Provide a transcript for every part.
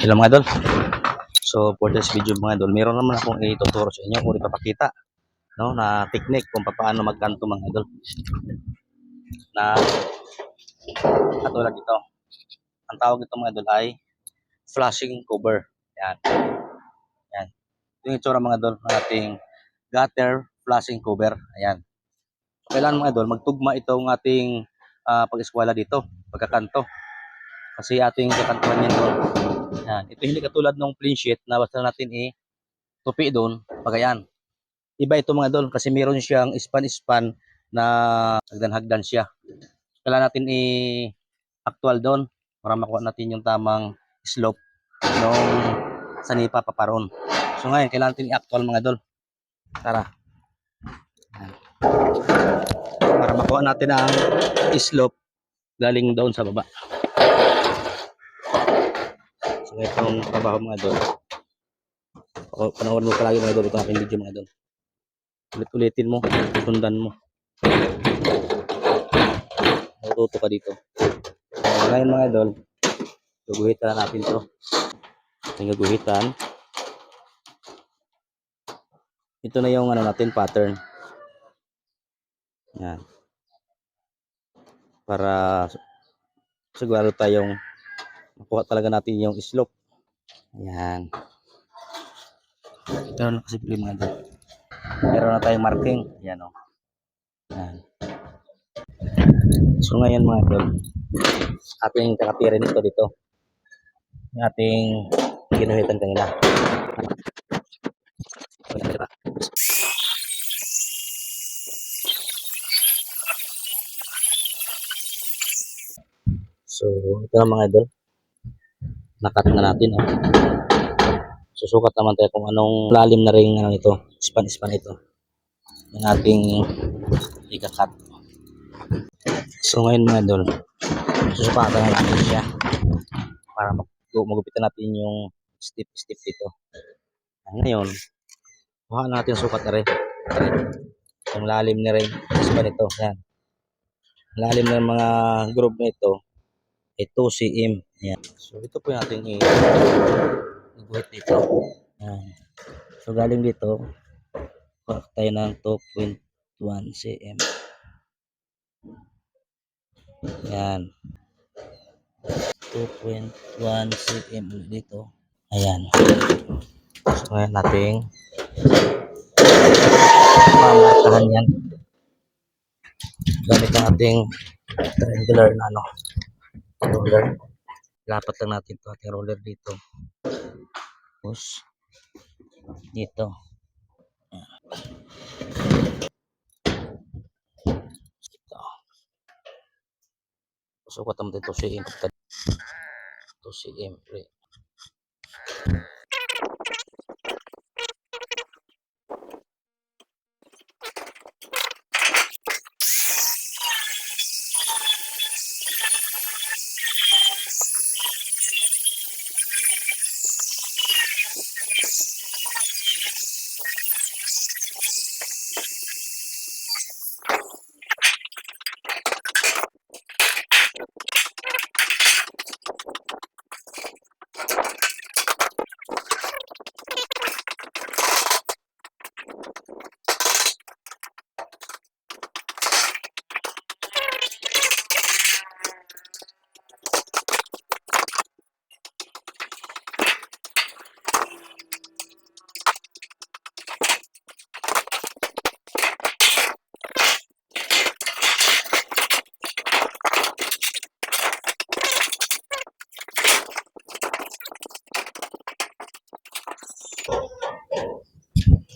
Hello mga idol. So for this video mga idol, meron naman akong ituturo sa inyo kung ipapakita no na technique kung paano magkanto mga idol. Na katulad dito. Ang tawag ito mga idol ay flashing cover. Yan. Yan. Ito yung itsura mga idol ng ating gutter flashing cover. Ayan. So, kailangan mga idol magtugma itong ating ah, pag-eskwela dito, pagkakanto. Kasi ating kakantuhan yan doon. Yan. Ito hindi katulad ng plain sheet na basta natin i tupi doon, pagayan. Iba ito mga idol kasi meron siyang span-span na hagdan-hagdan siya. Kailangan natin i actual doon para makuha natin yung tamang slope nung sanipa paparon. So ngayon, kailangan natin i-actual mga idol. Tara. Para makuha natin ang slope galing doon sa baba. So itong trabaho mga idol. O, panoorin mo palagi mga idol itong aking video mga idol. Ulit-ulitin mo, sundan mo. Matututo ka dito. So, ngayon mga idol, guguhitan na natin to. Ating guguhitan. Ito na yung ano natin pattern. Yan. Para sigurado tayong makuha talaga natin yung slope. Ayan. Ito na kasi mga idol. Meron na tayong marking. Ayan o. Ayan. So ngayon mga idol, ating kakatirin ito dito. Yung ating ginuhitan kanina. So, ito na mga idol. Nakat na natin. Oh. Susukat naman tayo kung anong lalim na rin ano ito. Span-span ito. Yung ating ikakat. So, ngayon mga idol, susukatan na natin siya para mag magupitan natin yung step-step dito. Ngayon, kuha natin sukat na rin. Yung lalim na rin. Span ito. Yan. Ang lalim ng mga groove na ito 2 cm. Yan. So, ito po yung ating iguhit dito. Yan. So, galing dito, kuha tayo ng 2.1 cm. Yan. 2.1 cm dito. Ayan. So, ngayon nating mamarkahan yan. Gamit ang ating triangular na ano, roller. Lapat lang natin ito ating roller dito. Tapos, dito. Ito. Sukat naman ito si M. Ito si M.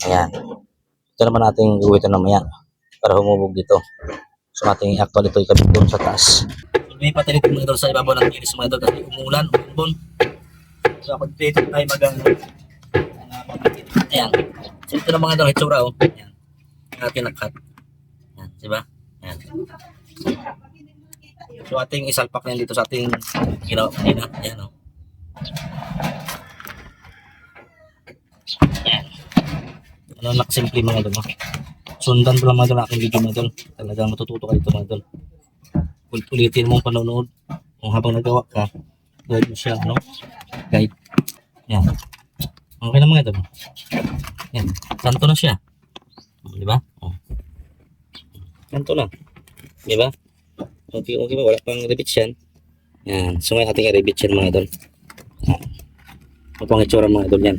Ayan. Ito naman natin gawin ito mamaya para humubog dito. So ating actual ito ikabit doon sa taas. May patilit mga idol sa ibabaw ng kilis mga idol kasi umulan, umulan. So ako dito tayo mag Ayan. So ito na mga idol, itsura oh. Ayan. Ating nakat. Ayan, diba? Ayan. So ating isalpak na dito sa ating ginawa. Ayan oh. Ano lang simple mga idol. no? Sundan ko lang mga idol aking video mga idol. Talagang matututo ka dito mga idol. Ulit- Ulitin mong panonood. Kung habang nagawa ka, guide mo siya, no? Guide. Yan. Okay na mga idol. Yan. Kanto na siya. Di ba? Oh. Kanto na. Di ba? Okay, okay ba? Wala pang ribits yan. Yan. So ngayon ating i-ribits yan mga idol. Yan. Ito ang itsura mga idol yan.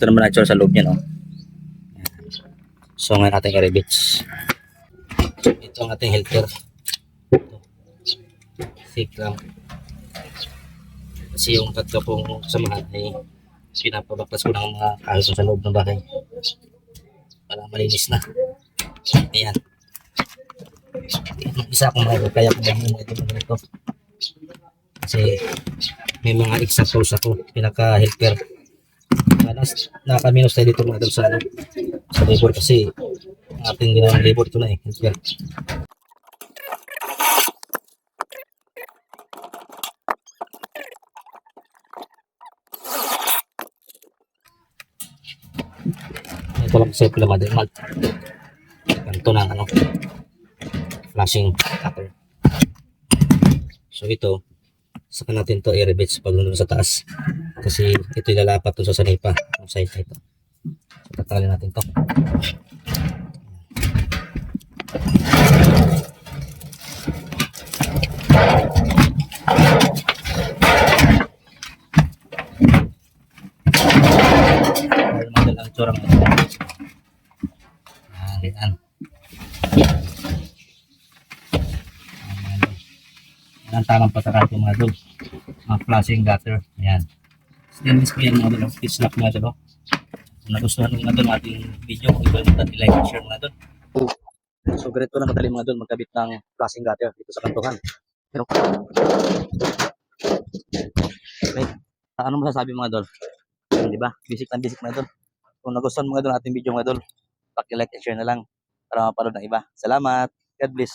Ito naman ang itsura sa loob niyan. Oh. So ngayon ating i-ribits. Ito ang ating helper. Thick lang. Kasi yung tatlo pong samahan ay pinapabaklas ko ng mga kahoy sa loob ng bahay. Para malinis na. Ayan. Isa akong mga kaya ko gawin mga ito mga ito. Kasi may mga tools ako. Pinaka-helper. Malas, nakakaminos tayo dito mga idol sa, ano, sa labor kasi ating ginawang labor ito na eh. Helper. Ito lang sa pala mother malt. Ganito na ano. Flashing cutter. So ito, saka natin to i-rebits pag nandun sa taas. Kasi ito ilalapat dun sa sanay pa. Ang side na ito. So natin to. Madal ang tsura mo. Yan, yan. Yan ang tamang pagkakal ko mga dog. Mga flashing gutter. Yan. Stainless ko yan mga dog. Pitch lock mga dog. Kung nagustuhan mo mga dog ating video, kung ikaw natin i-like and share mga dog. So ganito na madali mga dog magkabit ng flashing gutter dito sa kantuhan. Pero, okay. Ah, Ano masasabi mga dol? Di ba? Basic na basic mga dol. Kung nagustuhan mga dol ating video mga dol, paki-like and share na lang para mapanood ng iba. Salamat. God bless.